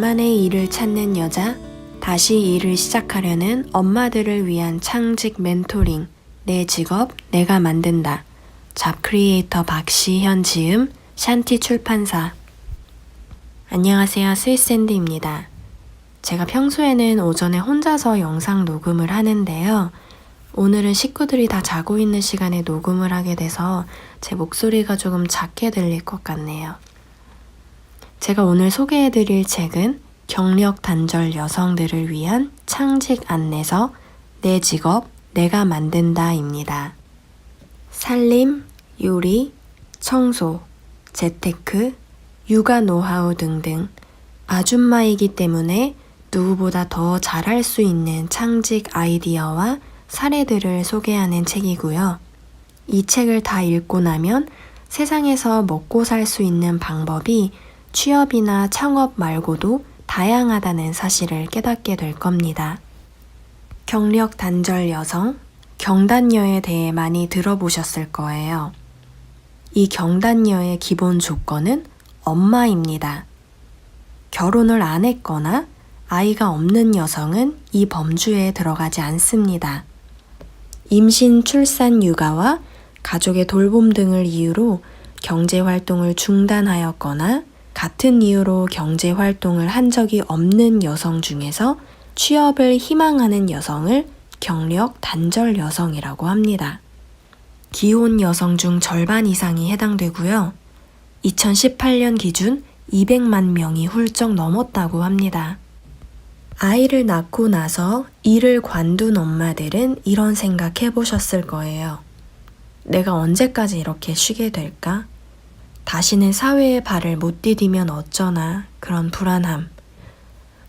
나만의 일을 찾는 여자, 다시 일을 시작하려는 엄마들을 위한 창직 멘토링, 내 직업 내가 만든다. 잡 크리에이터 박시현 지음, 샨티 출판사. 안녕하세요. 스위스앤드입니다. 제가 평소에는 오전에 혼자서 영상 녹음을 하는데요. 오늘은 식구들이 다 자고 있는 시간에 녹음을 하게 돼서 제 목소리가 조금 작게 들릴 것 같네요. 제가 오늘 소개해드릴 책은 경력 단절 여성들을 위한 창직 안내서 내 직업 내가 만든다입니다. 살림, 요리, 청소, 재테크, 육아 노하우 등등 아줌마이기 때문에 누구보다 더 잘할 수 있는 창직 아이디어와 사례들을 소개하는 책이고요. 이 책을 다 읽고 나면 세상에서 먹고 살 수 있는 방법이 취업이나 창업 말고도 다양하다는 사실을 깨닫게 될 겁니다. 경력 단절 여성, 경단녀에 대해 많이 들어보셨을 거예요. 이 경단녀의 기본 조건은 엄마입니다. 결혼을 안 했거나 아이가 없는 여성은 이 범주에 들어가지 않습니다. 임신, 출산, 육아와 가족의 돌봄 등을 이유로 경제 활동을 중단하였거나 같은 이유로 경제 활동을 한 적이 없는 여성 중에서 취업을 희망하는 여성을 경력 단절 여성이라고 합니다. 기혼 여성 중 절반 이상이 해당되고요. 2018년 기준 200만 명이 훌쩍 넘었다고 합니다. 아이를 낳고 나서 일을 관둔 엄마들은 이런 생각 해보셨을 거예요. 내가 언제까지 이렇게 쉬게 될까? 다시는 사회의 발을 못 디디면 어쩌나 그런 불안함.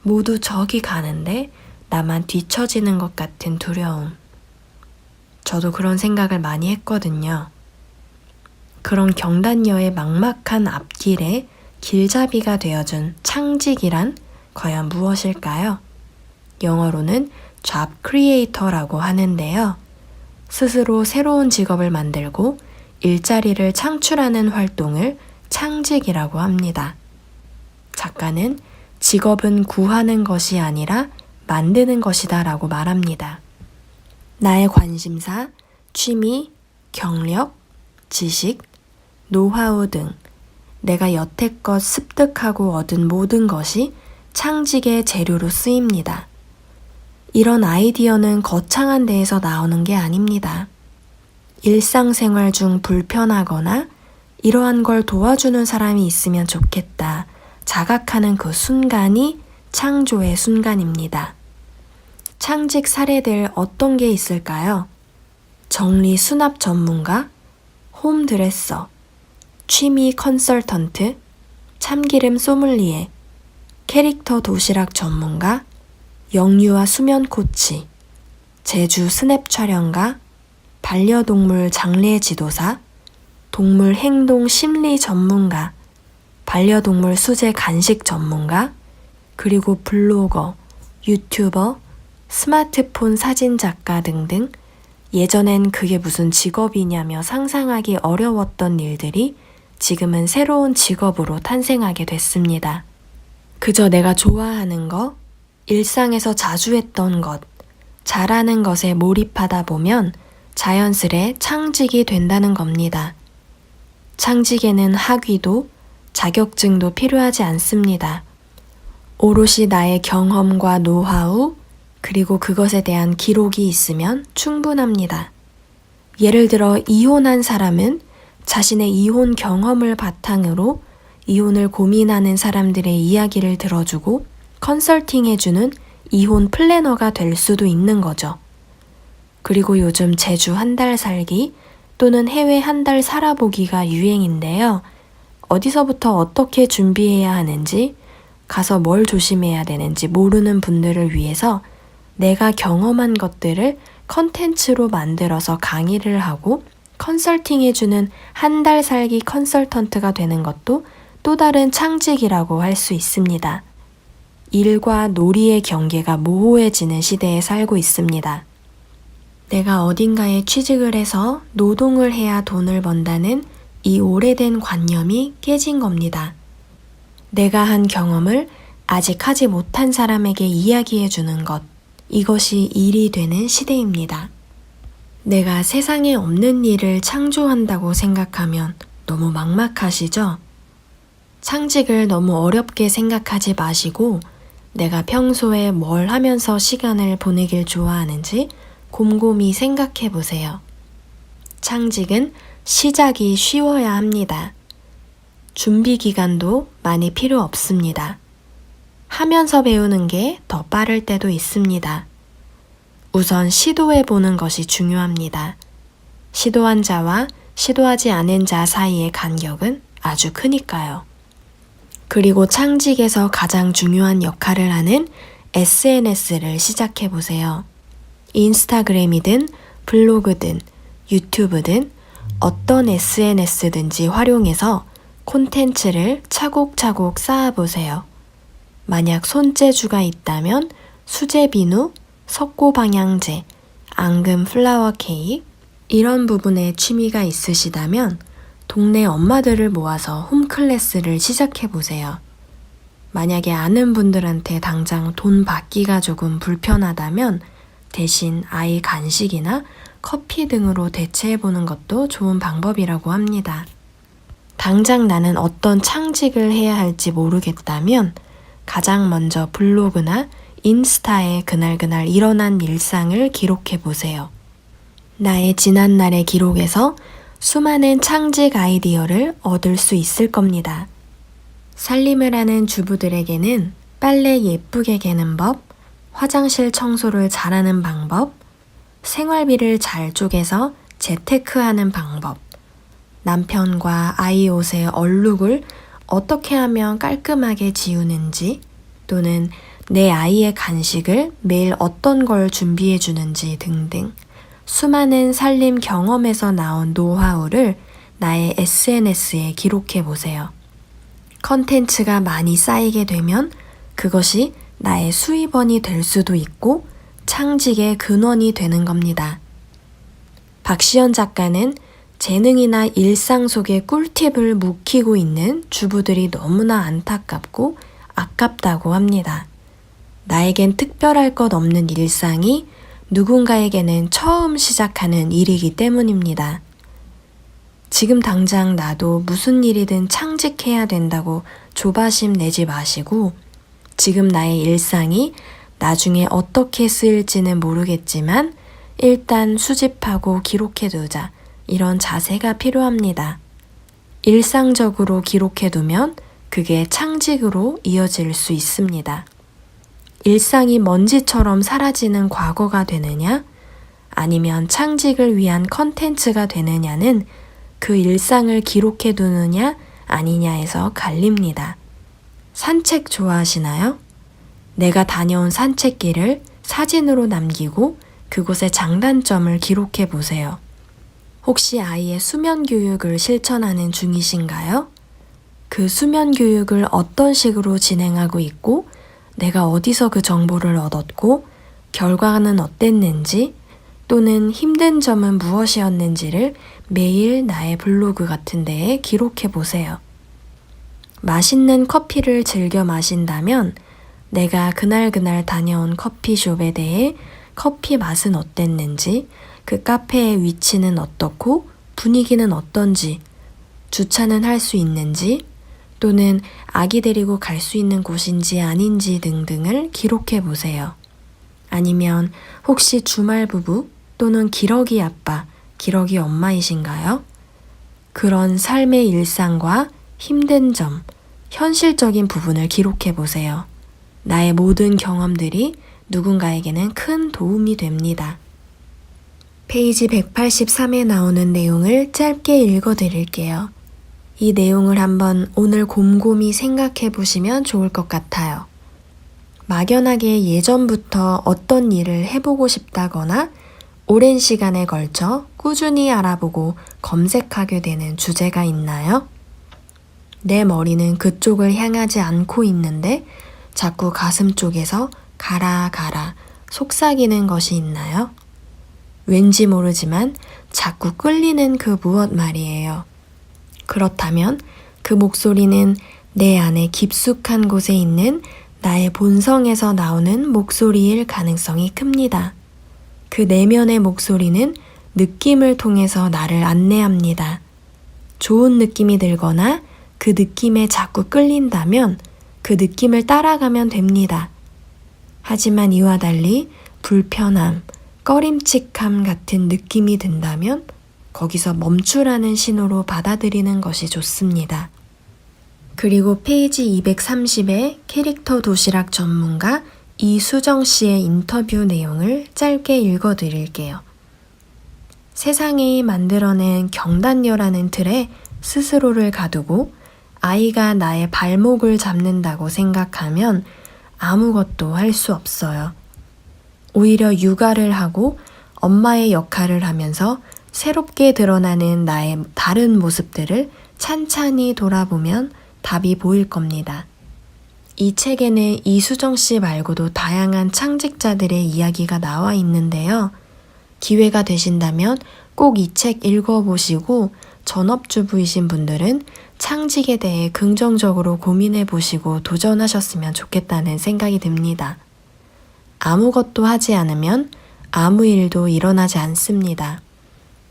모두 저기 가는데 나만 뒤처지는 것 같은 두려움. 저도 그런 생각을 많이 했거든요. 그런 경단녀의 막막한 앞길에 길잡이가 되어준 창직이란 과연 무엇일까요? 영어로는 job creator라고 하는데요. 스스로 새로운 직업을 만들고 일자리를 창출하는 활동을 창직이라고 합니다. 작가는 직업은 구하는 것이 아니라 만드는 것이다 라고 말합니다. 나의 관심사, 취미, 경력, 지식, 노하우 등 내가 여태껏 습득하고 얻은 모든 것이 창직의 재료로 쓰입니다. 이런 아이디어는 거창한 데에서 나오는 게 아닙니다. 일상생활 중 불편하거나 이러한 걸 도와주는 사람이 있으면 좋겠다. 자각하는 그 순간이 창조의 순간입니다. 창직 사례들 어떤 게 있을까요? 정리 수납 전문가, 홈드레서, 취미 컨설턴트, 참기름 소믈리에, 캐릭터 도시락 전문가, 영유아 수면 코치, 제주 스냅 촬영가, 반려동물 장례 지도사, 동물 행동 심리 전문가, 반려동물 수제 간식 전문가, 그리고 블로거, 유튜버, 스마트폰 사진 작가 등등 예전엔 그게 무슨 직업이냐며 상상하기 어려웠던 일들이 지금은 새로운 직업으로 탄생하게 됐습니다. 그저 내가 좋아하는 거, 일상에서 자주 했던 것, 잘하는 것에 몰입하다 보면 자연스레 창직이 된다는 겁니다. 창직에는 학위도 자격증도 필요하지 않습니다. 오롯이 나의 경험과 노하우, 그리고 그것에 대한 기록이 있으면 충분합니다. 예를 들어 이혼한 사람은 자신의 이혼 경험을 바탕으로 이혼을 고민하는 사람들의 이야기를 들어주고 컨설팅해주는 이혼 플래너가 될 수도 있는 거죠. 그리고 요즘 제주 한 달 살기 또는 해외 한 달 살아보기가 유행인데요. 어디서부터 어떻게 준비해야 하는지, 가서 뭘 조심해야 되는지 모르는 분들을 위해서 내가 경험한 것들을 컨텐츠로 만들어서 강의를 하고 컨설팅해주는 한 달 살기 컨설턴트가 되는 것도 또 다른 창직이라고 할 수 있습니다. 일과 놀이의 경계가 모호해지는 시대에 살고 있습니다. 내가 어딘가에 취직을 해서 노동을 해야 돈을 번다는 이 오래된 관념이 깨진 겁니다. 내가 한 경험을 아직 하지 못한 사람에게 이야기해 주는 것. 이것이 일이 되는 시대입니다. 내가 세상에 없는 일을 창조한다고 생각하면 너무 막막하시죠? 창직을 너무 어렵게 생각하지 마시고 내가 평소에 뭘 하면서 시간을 보내길 좋아하는지 곰곰이 생각해 보세요. 창직은 시작이 쉬워야 합니다. 준비 기간도 많이 필요 없습니다. 하면서 배우는 게 더 빠를 때도 있습니다. 우선 시도해 보는 것이 중요합니다. 시도한 자와 시도하지 않은 자 사이의 간격은 아주 크니까요. 그리고 창직에서 가장 중요한 역할을 하는 SNS를 시작해 보세요. 인스타그램이든 블로그든 유튜브든 어떤 SNS든지 활용해서 콘텐츠를 차곡차곡 쌓아보세요. 만약 손재주가 있다면 수제 비누, 석고 방향제, 앙금 플라워 케이크 이런 부분에 취미가 있으시다면 동네 엄마들을 모아서 홈클래스를 시작해 보세요. 만약에 아는 분들한테 당장 돈 받기가 조금 불편하다면 대신 아이 간식이나 커피 등으로 대체해 보는 것도 좋은 방법이라고 합니다. 당장 나는 어떤 창직을 해야 할지 모르겠다면 가장 먼저 블로그나 인스타에 그날그날 일어난 일상을 기록해 보세요. 나의 지난날의 기록에서 수많은 창직 아이디어를 얻을 수 있을 겁니다. 살림을 하는 주부들에게는 빨래 예쁘게 개는 법, 화장실 청소를 잘하는 방법, 생활비를 잘 쪼개서 재테크하는 방법, 남편과 아이 옷의 얼룩을 어떻게 하면 깔끔하게 지우는지, 또는 내 아이의 간식을 매일 어떤 걸 준비해 주는지 등등 수많은 살림 경험에서 나온 노하우를 나의 SNS에 기록해 보세요. 컨텐츠가 많이 쌓이게 되면 그것이 나의 수입원이 될 수도 있고 창직의 근원이 되는 겁니다. 박시연 작가는 재능이나 일상 속의 꿀팁을 묵히고 있는 주부들이 너무나 안타깝고 아깝다고 합니다. 나에겐 특별할 것 없는 일상이 누군가에게는 처음 시작하는 일이기 때문입니다. 지금 당장 나도 무슨 일이든 창직해야 된다고 조바심 내지 마시고 지금 나의 일상이 나중에 어떻게 쓰일지는 모르겠지만 일단 수집하고 기록해 두자 이런 자세가 필요합니다. 일상적으로 기록해 두면 그게 창직으로 이어질 수 있습니다. 일상이 먼지처럼 사라지는 과거가 되느냐? 아니면 창직을 위한 컨텐츠가 되느냐는 그 일상을 기록해 두느냐 아니냐에서 갈립니다. 산책 좋아하시나요? 내가 다녀온 산책길을 사진으로 남기고 그곳의 장단점을 기록해 보세요. 혹시 아이의 수면 교육을 실천하는 중이신가요? 그 수면 교육을 어떤 식으로 진행하고 있고 내가 어디서 그 정보를 얻었고 결과는 어땠는지 또는 힘든 점은 무엇이었는지를 매일 나의 블로그 같은 데에 기록해 보세요. 맛있는 커피를 즐겨 마신다면 내가 그날그날 다녀온 커피숍에 대해 커피 맛은 어땠는지, 그 카페의 위치는 어떻고, 분위기는 어떤지, 주차는 할 수 있는지, 또는 아기 데리고 갈 수 있는 곳인지 아닌지 등등을 기록해 보세요. 아니면 혹시 주말 부부 또는 기러기 아빠, 기러기 엄마이신가요? 그런 삶의 일상과 힘든 점, 현실적인 부분을 기록해 보세요. 나의 모든 경험들이 누군가에게는 큰 도움이 됩니다. 페이지 183에 나오는 내용을 짧게 읽어 드릴게요. 이 내용을 한번 오늘 곰곰이 생각해 보시면 좋을 것 같아요. 막연하게 예전부터 어떤 일을 해보고 싶다거나 오랜 시간에 걸쳐 꾸준히 알아보고 검색하게 되는 주제가 있나요? 내 머리는 그쪽을 향하지 않고 있는데 자꾸 가슴 쪽에서 가라 가라 속삭이는 것이 있나요? 왠지 모르지만 자꾸 끌리는 그 무엇 말이에요. 그렇다면 그 목소리는 내 안에 깊숙한 곳에 있는 나의 본성에서 나오는 목소리일 가능성이 큽니다. 그 내면의 목소리는 느낌을 통해서 나를 안내합니다. 좋은 느낌이 들거나 그 느낌에 자꾸 끌린다면 그 느낌을 따라가면 됩니다. 하지만 이와 달리 불편함, 꺼림칙함 같은 느낌이 든다면 거기서 멈추라는 신호로 받아들이는 것이 좋습니다. 그리고 페이지 230의 캐릭터 도시락 전문가 이수정 씨의 인터뷰 내용을 짧게 읽어 드릴게요. 세상이 만들어낸 경단녀라는 틀에 스스로를 가두고 아이가 나의 발목을 잡는다고 생각하면 아무것도 할 수 없어요. 오히려 육아를 하고 엄마의 역할을 하면서 새롭게 드러나는 나의 다른 모습들을 찬찬히 돌아보면 답이 보일 겁니다. 이 책에는 이수정 씨 말고도 다양한 창직자들의 이야기가 나와 있는데요. 기회가 되신다면 꼭 이 책 읽어보시고 전업주부이신 분들은 창직에 대해 긍정적으로 고민해 보시고 도전하셨으면 좋겠다는 생각이 듭니다. 아무것도 하지 않으면 아무 일도 일어나지 않습니다.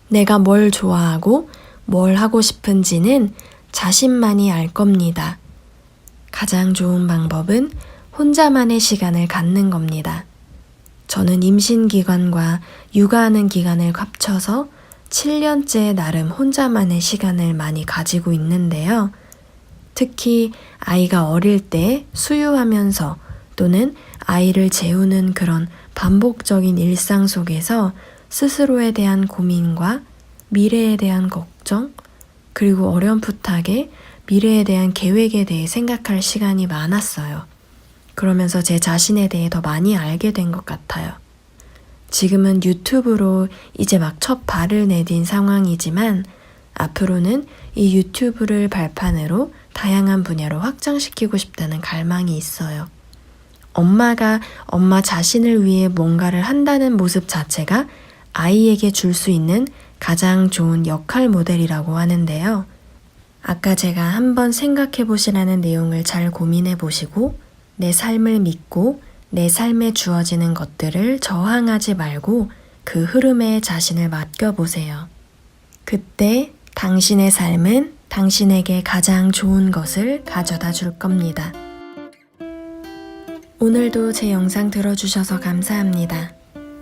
내가 뭘 좋아하고 뭘 하고 싶은지는 자신만이 알 겁니다. 가장 좋은 방법은 혼자만의 시간을 갖는 겁니다. 저는 임신 기간과 육아하는 기간을 합쳐서 7년째 나름 혼자만의 시간을 많이 가지고 있는데요. 특히 아이가 어릴 때 수유하면서 또는 아이를 재우는 그런 반복적인 일상 속에서 스스로에 대한 고민과 미래에 대한 걱정, 그리고 어렴풋하게 미래에 대한 계획에 대해 생각할 시간이 많았어요. 그러면서 제 자신에 대해 더 많이 알게 된 것 같아요. 지금은 유튜브로 이제 막 첫 발을 내딘 상황이지만 앞으로는 이 유튜브를 발판으로 다양한 분야로 확장시키고 싶다는 갈망이 있어요. 엄마가 엄마 자신을 위해 뭔가를 한다는 모습 자체가 아이에게 줄 수 있는 가장 좋은 역할 모델이라고 하는데요. 아까 제가 한번 생각해 보시라는 내용을 잘 고민해 보시고 내 삶을 믿고 내 삶에 주어지는 것들을 저항하지 말고 그 흐름에 자신을 맡겨보세요. 그때 당신의 삶은 당신에게 가장 좋은 것을 가져다 줄 겁니다. 오늘도 제 영상 들어주셔서 감사합니다.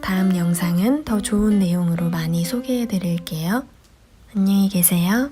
다음 영상은 더 좋은 내용으로 많이 소개해 드릴게요. 안녕히 계세요.